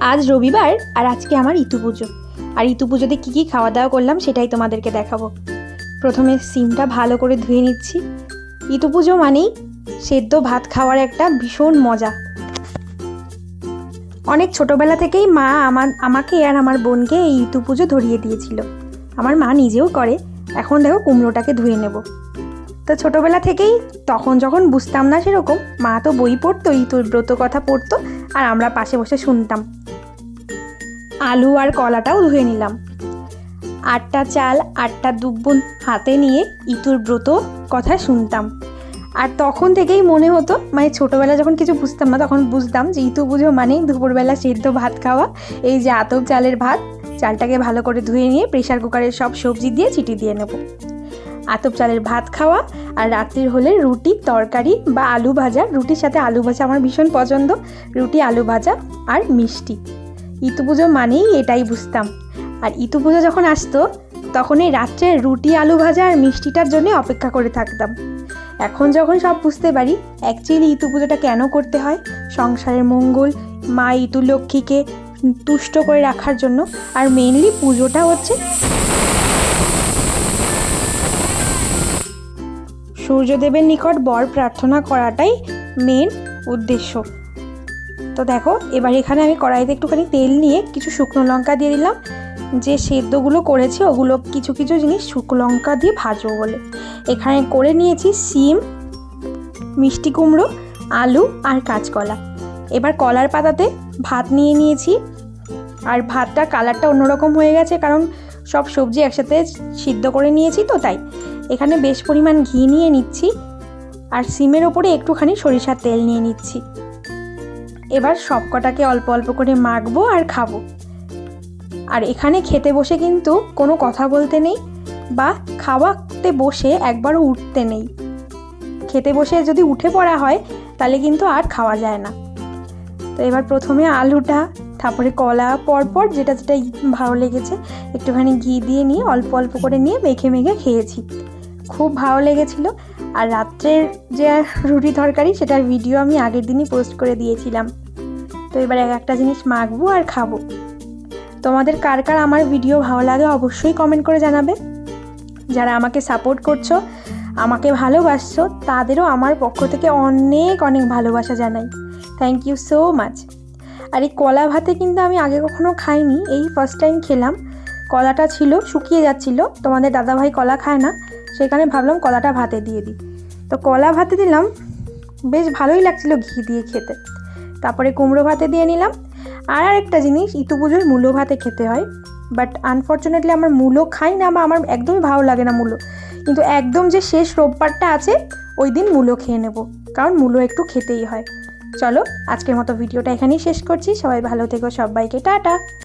আজ রবিবার আর আজকে আমার ইতু পুজো। আর ইতু পুজোতে কী কী খাওয়া দাওয়া করলাম সেটাই তোমাদেরকে দেখাবো। প্রথমে সিমটা ভালো করে ধুয়ে নিচ্ছি। ইতু পুজো মানেই সেদ্ধ ভাত খাওয়ার একটা ভীষণ মজা। অনেক ছোটবেলা থেকেই মা আমার, আমাকে আর আমার বোনকে এই ইতু পুজো ধরিয়ে দিয়েছিল। আমার মা নিজেও করে। এখন দেখো কুমড়োটাকে ধুয়ে নেব। তো ছোটবেলা থেকেই তখন যখন বুঝতাম না সেরকম, মা তো বই পড়তো, ইতুর ব্রত কথা পড়তো আর আমরা পাশে বসে শুনতাম। আলু আর কলাটাও ধুয়ে নিলাম। আটটা চাল, আটটা দুব্বন হাতে নিয়ে ইতুর ব্রত কথা শুনতাম। আর তখন থেকেই মনে হতো মানে ছোটোবেলা যখন কিছু বুঝতাম না, তখন বুঝতাম যে ইতু পুজো মানেই দুপুরবেলা সেদ্ধ ভাত খাওয়া। এই যে আতপ চালের ভাত, চালটাকে ভালো করে ধুয়ে নিয়ে প্রেশার কুকারের সব সবজি দিয়ে চিটি দিয়ে নেব। আতপ চালের ভাত খাওয়া আর রাত্রির হলে রুটি, তরকারি বা আলু ভাজা। রুটির সাথে আলু ভাজা আমার ভীষণ পছন্দ। রুটি, আলু ভাজা আর মিষ্টি। ইতু পুজো মানেই এটাই বুঝতাম। আর ইতু পুজো যখন আসতো, তখন এই রাত্রে রুটি, আলু ভাজা আর মিষ্টিটার জন্য অপেক্ষা করে থাকতাম। এখন যখন সব বুঝতে পারি অ্যাকচুয়ালি ইতু পুজোটা কেন করতে হয়? সংসারের মঙ্গল, মা ইতু লক্ষ্মীকে তুষ্ট করে রাখার জন্য। আর মেনলি পুজোটা হচ্ছে সূর্যদেবের নিকট বর প্রার্থনা করাটাই মেন উদ্দেশ্য। তো দেখো, এবার এখানে আমি কড়াইতে একটুখানি তেল নিয়ে কিছু শুকনো লঙ্কা দিয়ে দিলাম। যে সেদ্ধগুলো করেছি, ওগুলো কিছু কিছু জিনিস শুকনো লঙ্কা দিয়ে ভাজবো বলে। এখানে করে নিয়েছি সিম মিষ্টি কুমড়ো, আলু আর কাঁচকলা। এবার কলার পাতাতে ভাত নিয়ে নিয়েছি। আর ভাতটা কালারটা অন্যরকম হয়ে গেছে, কারণ সব সবজি একসাথে সিদ্ধ করে নিয়েছি তো তাই। এখানে বেশ পরিমাণ ঘি নিয়ে নিচ্ছি আর সিমের ওপরে একটুখানি সরিষার তেল নিয়ে নিচ্ছি। এবার সব কটাকে অল্প অল্প করে মাখবো আর খাব। আর এখানে খেতে বসে কিন্তু কোনো কথা বলতে নেই বা খাওয়াতে বসে একবারও উঠতে নেই। খেতে বসে যদি উঠে পড়া হয় তাহলে কিন্তু আর খাওয়া যায় না। তো এবার প্রথমে আলুটা তারপরে কলা পরপর, যেটা যেটা ভালো লেগেছে, একটুখানি ঘি দিয়ে নিয়ে অল্প অল্প করে নিয়ে মেখে মেখে খেয়েছি। খুব ভালো লেগেছিল। আর রাত্রের যে রুটি তরকারি, সেটার ভিডিও আমি আগের দিনই পোস্ট করে দিয়েছিলাম। তো এবার এক একটা জিনিস মাখবো আর খাব। তোমাদের কার কার আমার ভিডিও ভালো লাগে অবশ্যই কমেন্ট করে জানাবে। যারা আমাকে সাপোর্ট করছ, আমাকে ভালোবাসছো, তাদেরও আমার পক্ষ থেকে অনেক অনেক ভালোবাসা জানাই। থ্যাংক ইউ সো মাচ আর এই কলা ভাতে কিন্তু আমি আগে কখনো খাইনি। এই ফার্স্ট টাইম খেলাম। কলাটা ছিল, শুকিয়ে যাচ্ছিল। তোমাদের দাদাভাই কলা খায় না, সেখানে ভাবলাম কলাটা ভাতে দিয়ে দিই। তো কলা ভাতে দিলাম, বেশ ভালোই লাগছিল ঘি দিয়ে খেতে। তারপরে কুমড়ো ভাতে দিয়ে নিলাম। আর আরেকটা জিনিস ইতু পুজোর মূলো ভাতে খেতে হয়। বাট আনফর্চুনেটলি আমার মূলো খাই না বা আমার একদমই ভালো লাগে না মূলো। কিন্তু একদম যে শেষ রোববারটা আছে, ওই দিন মূলো খেয়ে নেব। কারণ মূলো একটু খেতেই হয়। চলো আজকের মতো ভিডিওটা এখানেই শেষ করছি। সবাই ভালো থেকো সবাইকে টাটা।